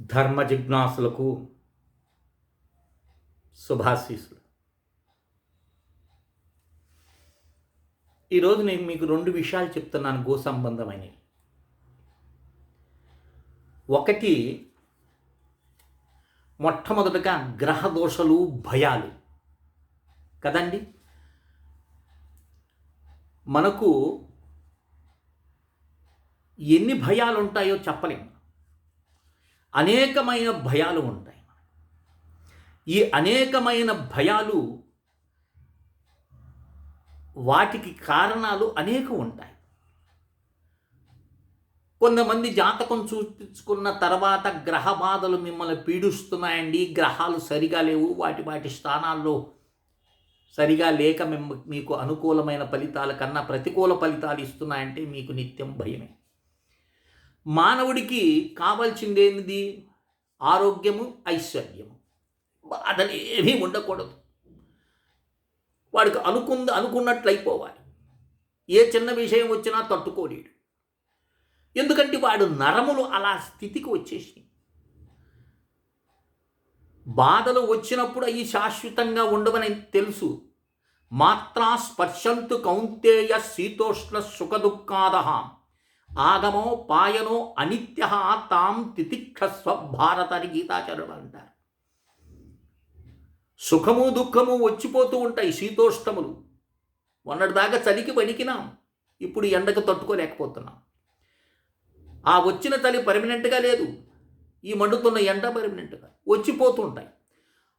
ధర్మ జిజ్ఞాసులకు శుభాశీసులు ఈరోజు నేను మీకు రెండు విషయాలు చెప్తున్నాను గో సంబంధమైనవి. ఒకటి మొట్టమొదటగా గ్రహ దోషలు భయాలు. కదండి? మనకు ఎన్ని భయాలు ఉంటాయో చెప్పలేము అనేకమైన భయాలు ఉంటాయి. ఈ అనేకమైన భయాలు వాటికి కారణాలు అనేక ఉంటాయి. కొంతమంది జాతకం చూపించుకున్న తర్వాత గ్రహ బాధలు మిమ్మల్ని పీడిస్తున్నాయండి. గ్రహాలు సరిగా లేవు. వాటి వాటి స్థానాల్లో సరిగా లేక మిమ్మ మీకు అనుకూలమైన ఫలితాల కన్నా ప్రతికూల ఫలితాలు ఇస్తున్నాయంటే మీకు నిత్యం భయమే. మానవుడికి కావాల్సింది ఏంది? ఆరోగ్యము ఐశ్వర్యము. బాధలు ఏమీ ఉండకూడదు. వాడికి అనుకుంది అనుకున్నట్లయిపోవాలి. ఏ చిన్న విషయం వచ్చినా తట్టుకోలేడు. ఎందుకంటే వాడు నరములు అలా స్థితికి వచ్చేసి బాధలు వచ్చినప్పుడు అవి శాశ్వతంగా ఉండవని తెలుసు. మాత్రా స్పర్శంతు కౌంతేయ శీతోష్ణ సుఖదుఃఖాద ఆగమో పాయనో అనిత్య తాం తితిక్షస్వ భారత అని గీతాచరుడు అంటారు. సుఖము దుఃఖము వచ్చిపోతూ ఉంటాయి శీతోష్టములు మొన్నటిదాకా చలికి వణికినాం ఇప్పుడు ఎండకు తట్టుకోలేకపోతున్నాం. ఆ వచ్చిన చలి పర్మనెంట్గా లేదు ఈ మండుతున్న ఎండ పర్మనెంట్గా వచ్చిపోతుంటాయి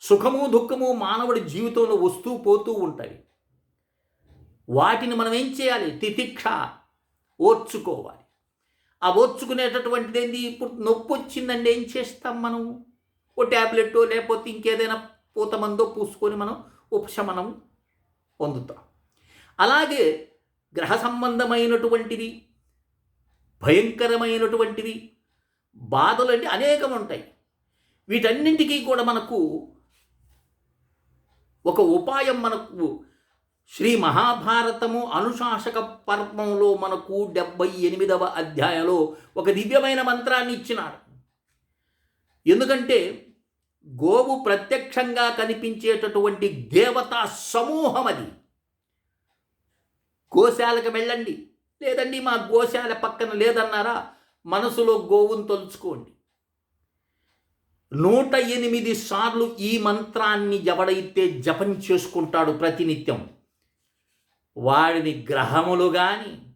సుఖము దుఃఖము మానవుడి జీవితంలో వస్తూ పోతూ ఉంటాయి. వాటిని మనం ఏం చేయాలి? తితిక్ష ఓర్చుకోవాలి. ఆ ఓర్చుకునేటటువంటిది ఏంది ఇప్పుడు నొప్పి వచ్చిందండి ఏం చేస్తాం మనం? ఓ ట్యాబ్లెట్ లేకపోతే ఇంకేదైనా పూతమందో పూసుకొని మనం ఉపశమనం పొందుతాం. అలాగే గ్రహ సంబంధమైనటువంటిది భయంకరమైనటువంటిది బాధలు అంటే అనేకం ఉంటాయి వీటన్నింటికీ కూడా మనకు ఒక ఉపాయం మనకు శ్రీ మహాభారతము అనుశాసక పర్వంలో మనకు డెబ్బై ఎనిమిదవ అధ్యాయంలో ఒక దివ్యమైన మంత్రాన్ని ఇచ్చినాడు. ఎందుకంటే గోవు ప్రత్యక్షంగా కనిపించేటటువంటి దేవతా సమూహం అది. గోశాలకు వెళ్ళండి. లేదండి మా గోశాల పక్కన లేదన్నారా మనసులో గోవును తలుచుకోండి. నూట ఎనిమిది సార్లు ఈ మంత్రాన్ని ఎవడైతే జపం చేసుకుంటాడు ప్రతినిత్యం వాడిని గ్రహములు కానీ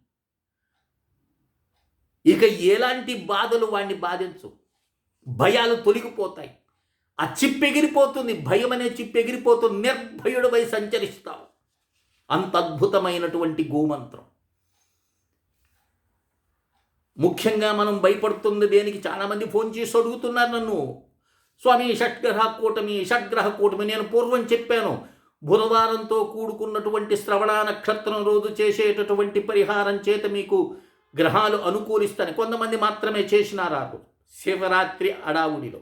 ఇక ఎలాంటి బాధలు వాడిని బాధించు? భయాలు తొలగిపోతాయి. ఆ చిప్పెగిరిపోతుంది. భయం అనే చిప్పెగిరిపోతుంది. నిర్భయుడిపై సంచరిస్తావు. అంత అద్భుతమైనటువంటి గోమంత్రం. ముఖ్యంగా మనం భయపడుతుంది దేనికి? చాలామంది ఫోన్ చేసి అడుగుతున్నారు నన్ను. స్వామి షడ్గ్రహ కూటమి షడ్గ్రహ కూటమి నేను పూర్వం చెప్పాను. బుధవారంతో కూడుకున్నటువంటి శ్రవణ నక్షత్రం రోజు చేసేటటువంటి పరిహారం చేత మీకు గ్రహాలు అనుకూలిస్తాయి. కొంతమంది మాత్రమే చేసినారు శివరాత్రి అడావుడిలో.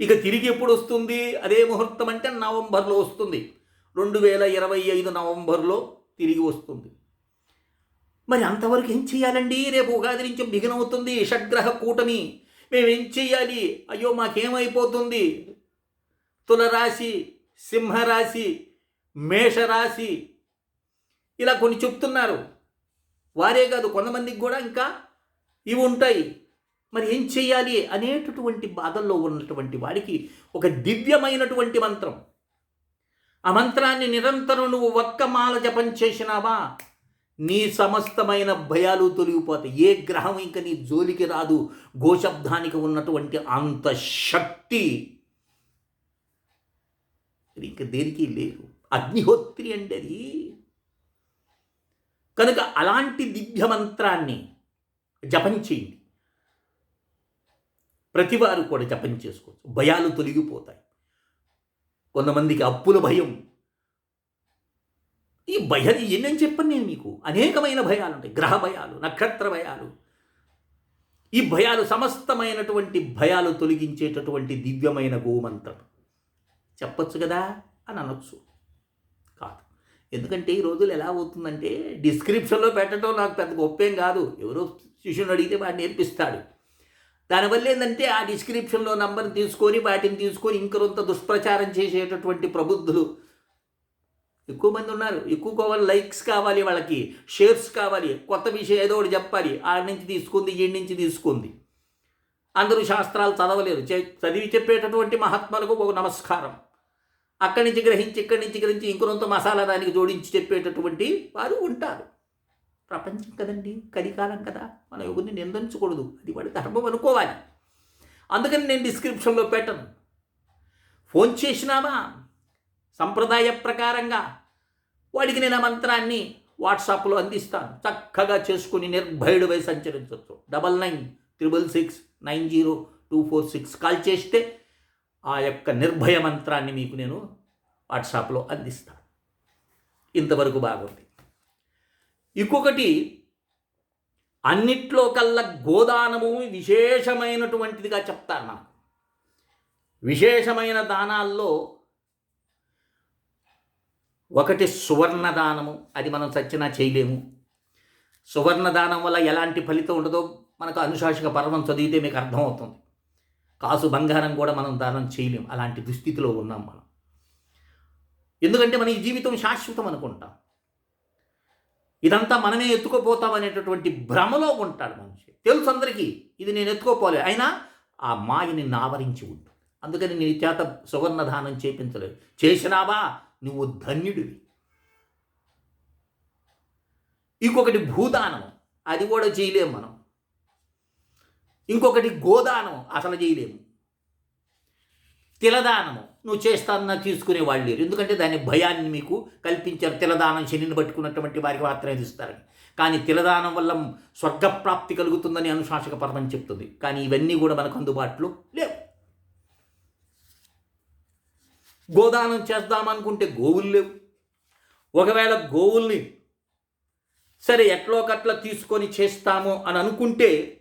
ఇక తిరిగి ఎప్పుడు వస్తుంది? అదే ముహూర్తం అంటే నవంబర్లో వస్తుంది. రెండు వేల ఇరవై ఐదు నవంబర్లో తిరిగి వస్తుంది. మరి అంతవరకు ఏం చేయాలండి? రేపు ఉగాది నుంచి బిగినవుతుంది షడ్గ్రహ కూటమి. మేమేం చెయ్యాలి అయ్యో మాకేమైపోతుంది? తులరాశి సింహరాశి మేషరాశి ఇలా కొన్ని చెప్తున్నారు. వారే కాదు కొంతమందికి కూడా ఇంకా ఇవి ఉంటాయి. మరి ఏం చెయ్యాలి అనేటటువంటి బాధల్లో ఉన్నటువంటి వాడికి ఒక దివ్యమైనటువంటి మంత్రం. ఆ మంత్రాన్ని నిరంతరం నువ్వు ఒక్క మాల జపం చేసినావా? నీ సమస్తమైన భయాలు తొలగిపోతాయి. ఏ గ్రహం ఇంకా నీ జోలికి రాదు. గోశబ్దానికి ఉన్నటువంటి అంత శక్తి ఇంక దేనికి లేదు అగ్నిహోత్రి అంటే అది కనుక అలాంటి దివ్య మంత్రాన్ని జపం చేయండి. ప్రతివారు కూడా జపం చేసుకోవచ్చు. భయాలు తొలగిపోతాయి. కొంతమందికి అప్పుల భయం. ఈ భయాలు ఎన్నని చెప్పను నేను మీకు. అనేకమైన భయాలు ఉంటాయి. గ్రహ భయాలు నక్షత్ర భయాలు. ఈ భయాలు సమస్తమైనటువంటి భయాలు తొలగించేటటువంటి దివ్యమైన గోమంత్రం. చెప్పొచ్చు కదా అని అనొచ్చు. కాదు. ఎందుకంటే ఈ రోజులు ఎలా అవుతుందంటే డిస్క్రిప్షన్లో పెట్టడం నాకు పెద్ద గొప్పేం కాదు. ఎవరో శిష్యుని అడిగితే వాడు నేర్పిస్తాడు. దానివల్ల ఏంటంటే ఆ డిస్క్రిప్షన్లో నంబర్ని తీసుకొని వాటిని తీసుకొని ఇంకొంత దుష్ప్రచారం చేసేటటువంటి ప్రబుద్ధులు ఎక్కువ మంది ఉన్నారు. ఎక్కువ కావాలి లైక్స్ కావాలి వాళ్ళకి షేర్స్ కావాలి. కొత్త విషయం ఏదో ఒకటి చెప్పాలి. ఆడి నుంచి తీసుకుంది ఈ నుంచి తీసుకుంది. అందరూ శాస్త్రాలు చదవలేరు. చదివి చెప్పేటటువంటి మహాత్ములకు ఒక నమస్కారం. అక్కడి నుంచి గ్రహించి ఇక్కడి నుంచి గ్రహించి ఇంకొంత మసాలా దానికి జోడించి చెప్పేటటువంటి వారు ఉంటారు. ప్రపంచం కదండి కలికాలం కదా. మనం ఎవరిని నిందించకూడదు. అది వాడి ధర్మం అనుకోవాలి. అందుకని నేను డిస్క్రిప్షన్లో పెట్టను. ఫోన్ చేసినామా? సంప్రదాయ ప్రకారంగా వాడికి నేను ఆ మంత్రాన్ని వాట్సాప్లో అందిస్తాను. చక్కగా చేసుకుని నిర్భయుడిపై సంచరించవచ్చు double nine triple six nine zero two four six call చేస్తే ఆ యొక్క నిర్భయ మంత్రాన్ని మీకు నేను వాట్సాప్లో అందిస్తాను. ఇంతవరకు బాగుంది. ఇంకొకటి అన్నిట్లో కల్లా గోదానము విశేషమైనటువంటిదిగా చెప్తారు నాకు విశేషమైన దానాల్లో ఒకటి సువర్ణ దానము అది మనం సచ్చినా చేయలేము. సువర్ణ దానం వల్ల ఎలాంటి ఫలితం ఉండదో మనకు అనుశాసక పర్వం చదివితే మీకు అర్థమవుతుంది. కాసు బంగారం కూడా మనం దానం చేయలేం. అలాంటి దుస్థితిలో ఉన్నాం మనం. ఎందుకంటే మన ఈ జీవితం శాశ్వతం అనుకుంటాం. ఇదంతా మనమే ఎత్తుకోపోతాం అనేటటువంటి భ్రమలో ఉంటాడు మనిషి. తెలుసు అందరికీ ఇది నేను ఎత్తుకోపోలే. అయినా ఆ మాయని నావరించి ఉంటుంది అందుకని నీ చేత సువర్ణ దానం చేపించలేదు. చేసినావా? నువ్వు ధన్యుడివి. ఇంకొకటి భూదానం. అది కూడా చేయలేము మనం. ఇంకొకటి గోదానం అసలు చేయలేము. తిలదానము నువ్వు చేస్తానన్నా తీసుకునే వాళ్ళు లేరు. ఎందుకంటే దాని భయాన్ని మీకు కల్పించారు. తిలదానం శనిని పట్టుకున్నటువంటి వారికి మాత్రమే ఇస్తారని కానీ తిలదానం వల్ల స్వర్గప్రాప్తి కలుగుతుందని అనుశాసక పర్వం చెప్తుంది. కానీ ఇవన్నీ కూడా మనకు అందుబాటులో లేవు. గోదానం చేద్దామనుకుంటే గోవులు లేవు. ఒకవేళ గోవుల్ని సరే ఎట్లోకట్లా తీసుకొని చేస్తాము అని అనుకుంటే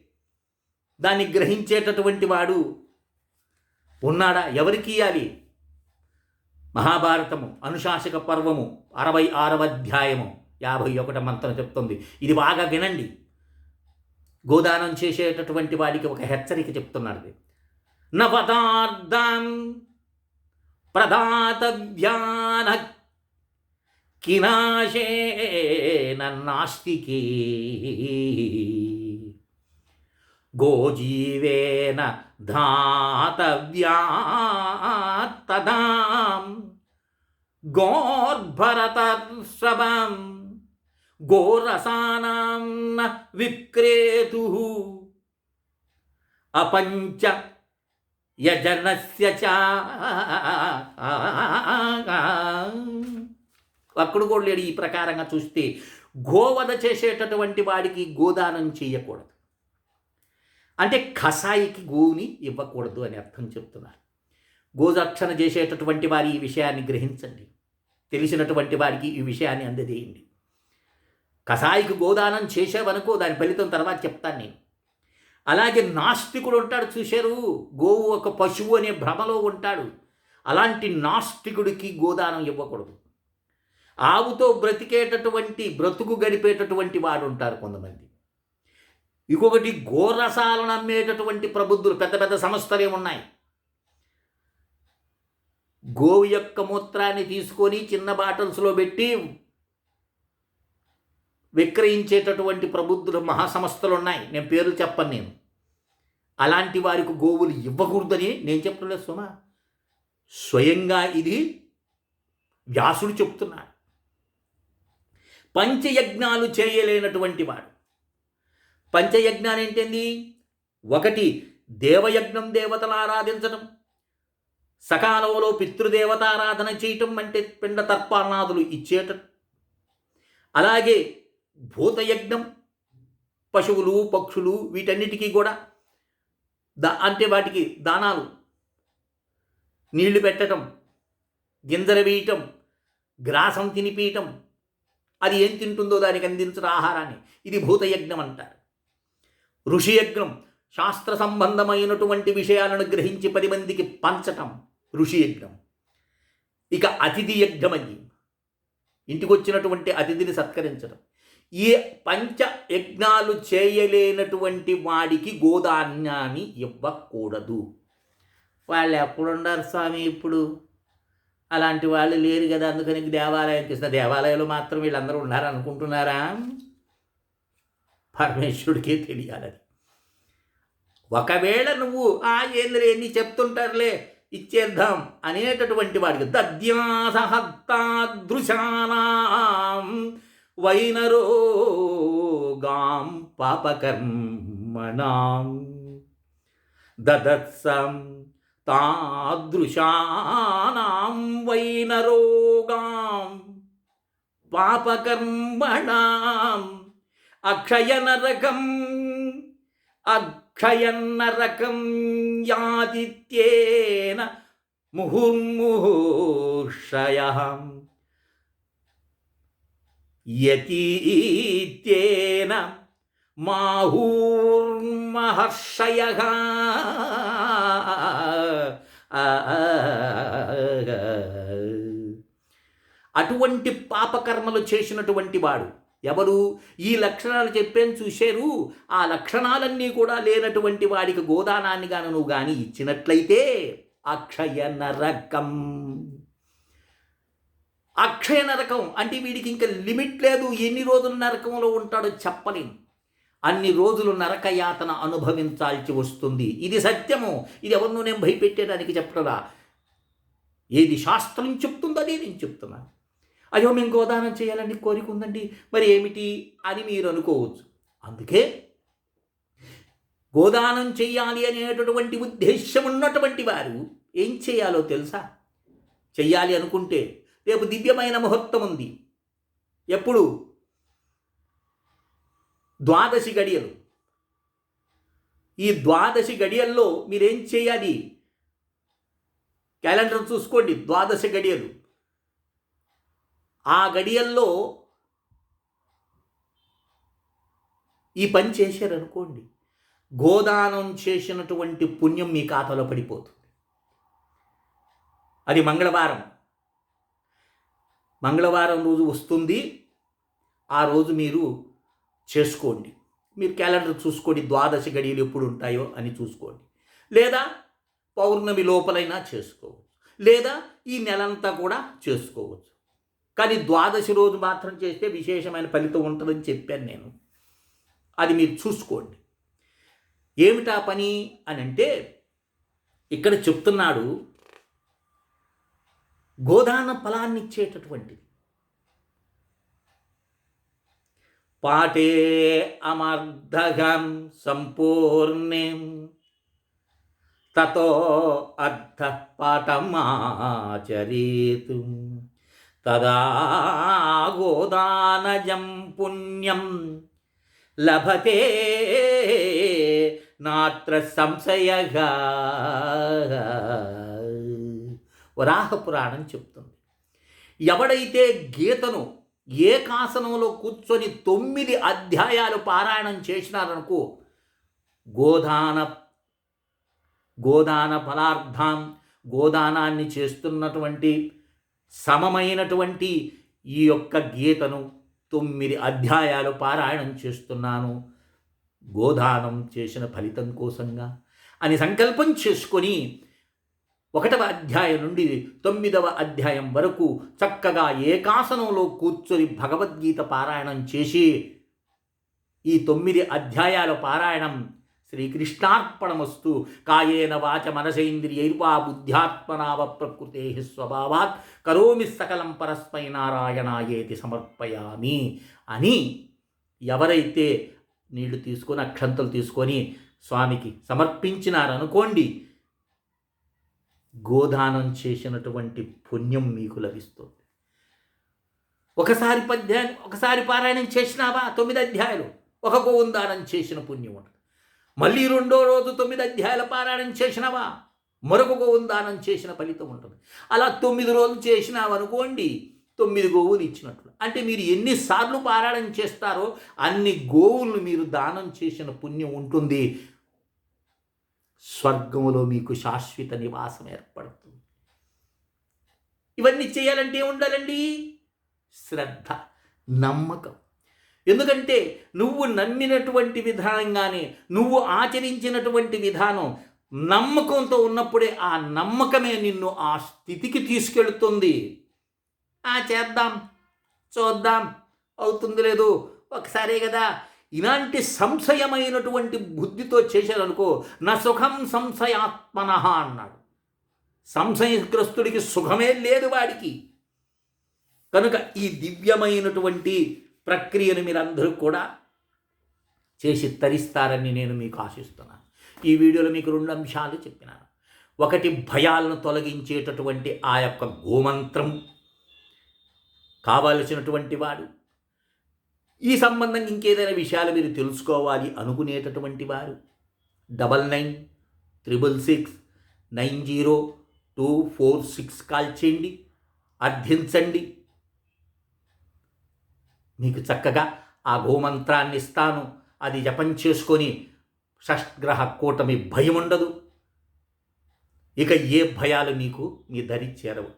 దాన్ని గ్రహించేటటువంటి వాడు ఉన్నాడా? ఎవరికి ఇవ్వాలి మహాభారతము అనుశాసక పర్వము అరవై ఆరవ అధ్యాయము యాభై ఒకట మంత్రం చెప్తుంది. ఇది బాగా వినండి. గోదానం చేసేటటువంటి వాడికి ఒక హెచ్చరిక చెప్తున్నాడు నపదార్థం ప్రదాతవ్యాన కినాశే నాస్తికీ. గోజీవేన ధాతవ్యాత్తదాం. గోర్భరతర్షభం గోరసానాం న విక్రేతు. అపంచ యజనస్య చ. అక్కడ కూడా లేడు ఈ ప్రకారంగా చూస్తే గోవధ చేసేటటువంటి వాడికి గోదానం చేయకూడదు. అంటే కషాయికి గోవుని ఇవ్వకూడదు అని అర్థం చెప్తున్నారు. గోదక్షణ చేసేటటువంటి వారి ఈ విషయాన్ని గ్రహించండి. తెలిసినటువంటి వారికి ఈ విషయాన్ని అందజేయండి. కషాయికి గోదానం చేసేవనుకో దాని ఫలితం తర్వాత చెప్తాను నేను. అలాగే నాస్తికుడు ఉంటాడు చూశారు? గోవు ఒక పశువు అనే భ్రమలో ఉంటాడు. అలాంటి నాస్తికుడికి గోదానం ఇవ్వకూడదు. ఆవుతో బ్రతికేటటువంటి బ్రతుకు గడిపేటటువంటి వాడు ఉంటారు కొంతమంది. ఇంకొకటి గోరసాలను అమ్మేటటువంటి ప్రబుద్ధులు పెద్ద పెద్ద సంస్థలే ఉన్నాయి. గోవు యొక్క మూత్రాన్ని తీసుకొని చిన్న బాటల్స్లో పెట్టి విక్రయించేటటువంటి ప్రబుద్ధులు మహాసంస్థలు ఉన్నాయి. నేను పేర్లు చెప్పను నేను. అలాంటి వారికి గోవులు ఇవ్వకూడదని నేను చెప్పలేదు సుమ. స్వయంగా ఇది వ్యాసుడు చెప్తున్నాడు. పంచయజ్ఞాలు చేయలేనటువంటి వాడు. పంచయజ్ఞాలు ఏంటండి ఒకటి దేవయజ్ఞం దేవతలు ఆరాధించడం సకాలంలో పితృదేవతారాధన చేయటం అంటే పిండ తర్పణాదులు ఇచ్చేట. అలాగే భూతయజ్ఞం పశువులు పక్షులు వీటన్నిటికీ కూడా దా అంటే వాటికి దానాలు. నీళ్ళు పెట్టడం గింజలు వేయటం గ్రాసం తినిపీయటం. అది ఏం తింటుందో దానికి అందించిన ఆహారాన్ని. ఇది భూతయజ్ఞం అంటారు. ఋషియజ్ఞం శాస్త్ర సంబంధమైనటువంటి విషయాలను గ్రహించి పది మందికి పంచటం ఋషియజ్ఞం. ఇక అతిథి యజ్ఞం అది ఇంటికి వచ్చినటువంటి అతిథిని సత్కరించడం ఈ పంచ యజ్ఞాలు చేయలేనటువంటి వాడికి గోధాన్యాన్ని ఇవ్వకూడదు. వాళ్ళు ఎప్పుడున్నారు స్వామి ఇప్పుడు? అలాంటి వాళ్ళు లేరు కదా అందుకని దేవాలయానికి ఇస్తున్న దేవాలయంలో మాత్రం వీళ్ళందరూ ఉన్నారు అనుకుంటున్నారా పరమేశ్వరుడికే తెలియాలని. ఒకవేళ నువ్వు ఆ ఏంద్రే ఎన్ని చెప్తుంటారులే ఇచ్చేద్దాం అనేటటువంటి వాడికి దద్యాసహత్తాదృశానాం వైనరోగాం పాపకర్మణాం. దదత్సం తాదృశానాం వైనరోగాం పాపకర్మణాం. అక్షయనరకం అక్షయన్నరకం యాదిత్యేన ముహుర్ముహుర్షయ. యతీత్యేన మాహూర్మహర్షయ. అటువంటి పాపకర్మలు చేసినటువంటి వాడు ఎవరు? ఈ లక్షణాలు చెప్పాను చూశారు? ఆ లక్షణాలన్నీ కూడా లేనటువంటి వాడికి గోదానాన్ని గాను నువ్వు కానీ ఇచ్చినట్లయితే అక్షయ నరకం. అక్షయ నరకం అంటే వీడికి ఇంకా లిమిట్ లేదు. ఎన్ని రోజులు నరకంలో ఉంటాడో చెప్పలేం. అన్ని రోజులు నరకయాతన అనుభవించాల్సి వస్తుంది. ఇది సత్యము. ఇది ఎవరినో నేను భయపెట్టేదానికి చెప్పరా ఏది శాస్త్రం చెప్తుందో అదే నేను చెప్తున్నాను. అయ్యో మేము గోదానం చేయాలని కోరిక ఉందండి మరి ఏమిటి అని మీరు అనుకోవచ్చు. అందుకే గోదానం చేయాలి అనేటటువంటి ఉద్దేశం ఉన్నటువంటి వారు ఏం చేయాలో తెలుసా? చెయ్యాలి అనుకుంటే రేపు దివ్యమైన ముహూర్తం ఉంది ఎప్పుడు? ద్వాదశి గడియలు. ఈ ద్వాదశి గడియల్లో మీరేం చేయాలి? క్యాలెండర్ చూసుకోండి. ద్వాదశి గడియలు. ఆ గడియల్లో ఈ పని చేశారనుకోండి. గోదానం చేసినటువంటి పుణ్యం మీ ఖాతాలో పడిపోతుంది. అది మంగళవారం. మంగళవారం రోజు వస్తుంది. ఆ రోజు మీరు చేసుకోండి. మీరు క్యాలెండర్ చూసుకోండి. ద్వాదశి గడియలు ఎప్పుడు ఉంటాయో అని చూసుకోండి. లేదా పౌర్ణమి లోపలైనా చేసుకోవచ్చు. లేదా ఈ నెలంతా కూడా చేసుకోవచ్చు. కానీ ద్వాదశి రోజు మాత్రం చేస్తే విశేషమైన ఫలితం ఉంటుందని చెప్పాను నేను. అది మీరు చూసుకోండి. ఏమిటా పని అని అంటే ఇక్కడ చెప్తున్నాడు గోదాన ఫలాన్ని ఇచ్చేటటువంటిది. పాటే అమర్ధగం సంపూర్ణం తతో అర్థ పాఠమాచరేతు తదా గోదానజం పుణ్యం లభతే నాత్ర సంశయగా వరాహ పురాణం చెప్తుంది ఎవడైతే గీతను ఏకాసనంలో కూర్చొని తొమ్మిది అధ్యాయాలు పారాయణం చేసినారనుకో గోదాన గోదాన ఫలార్థం గోదానాన్ని చేస్తున్నటువంటి సమమైనటువంటి ఈ యొక్క గీతను తొమ్మిది అధ్యాయాలు పారాయణం చేస్తున్నాను. గోదానం చేసిన ఫలితం కోసంగా అని సంకల్పం చేసుకొని ఒకటవ అధ్యాయం నుండి తొమ్మిదవ అధ్యాయం వరకు చక్కగా ఏకాసనంలో కూర్చొని భగవద్గీత పారాయణం చేసి ఈ తొమ్మిది అధ్యాయాల పారాయణం శ్రీకృష్ణార్పణమస్తు. కాయేన వాచ మనసైంద్రియైర్వా బుద్ధ్యాత్మనావ ప్రకృతే స్వభావాత్. కరోమి సకలం పరస్మై నారాయణాయేతి సమర్పయామి అని ఎవరైతే నీళ్ళు తీసుకొని అక్షంతలు తీసుకొని స్వామికి సమర్పించినారనుకోండి గోదానం చేసినటువంటి పుణ్యం మీకు లభిస్తుంది. ఒకసారి పద్యాన్ని ఒకసారి పారాయణం చేసినావా? తొమ్మిది అధ్యాయులు. ఒక గోవుందానం చేసిన పుణ్యం ఉంటుంది. మళ్ళీ రెండో రోజు తొమ్మిది అధ్యాయాల పారాయణం చేసినావా? మరొక గోవుందానం చేసిన ఫలితం ఉంటుంది. అలా తొమ్మిది రోజులు చేసినావనుకోండి తొమ్మిది గోవులు ఇచ్చినట్లు. అంటే మీరు ఎన్నిసార్లు పారాయణం చేస్తారో అన్ని గోవులను మీరు దానం చేసిన పుణ్యం ఉంటుంది. స్వర్గములో మీకు శాశ్వత నివాసం ఏర్పడుతుంది. ఇవన్నీ చేయాలంటే ఏం ఉండాలండి శ్రద్ధ నమ్మకం. ఎందుకంటే నువ్వు నమ్మినటువంటి విధానంగానే నువ్వు ఆచరించినటువంటి విధానం నమ్మకంతో ఉన్నప్పుడే ఆ నమ్మకమే నిన్ను ఆ స్థితికి తీసుకెళ్తుంది. ఆ చేద్దాం చూద్దాం అవుతుంది లేదు ఒకసారే కదా. ఇలాంటి సంశయమైనటువంటి బుద్ధితో చేశారనుకో నా సుఖం సంశయాత్మన అన్నాడు. సంశయగ్రస్తుడికి సుఖమే లేదు వాడికి. కనుక ఈ దివ్యమైనటువంటి ప్రక్రియను మీరందరూ కూడా చేసి తరిస్తారని నేను మీకు ఆశిస్తున్నాను. ఈ వీడియోలో మీకు రెండు అంశాలు చెప్పినాను. ఒకటి భయాలను తొలగించేటటువంటి ఆ యొక్క గోమంత్రం కావలసినటువంటి వాడు. ఈ సంబంధంగా ఇంకేదైనా విషయాలు మీరు తెలుసుకోవాలి అనుకునేటటువంటి వారు. Double nine triple six nine zero two four six call చేయండి. అర్థించండి. మీకు చక్కగా ఆ గోమంత్రాన్ని ఇస్తాను. అది జపం చేసుకొని షష్గ్రహ కూటమి భయం ఉండదు ఇక ఏ భయాలు మీకు మీ దరి చేరవు.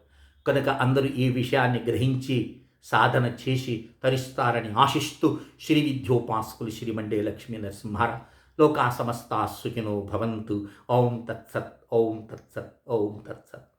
కనుక అందరూ ఈ విషయాన్ని గ్రహించి సాధన చేసి తరిస్తారని ఆశిస్తూ శ్రీ విద్యోపాసకులు శ్రీమండే లక్ష్మీ నరసింహార లోకా సమస్తా సుఖినో భవంతు. ఓం తత్సత్ ఓం తత్సత్ ఓం తత్సత్.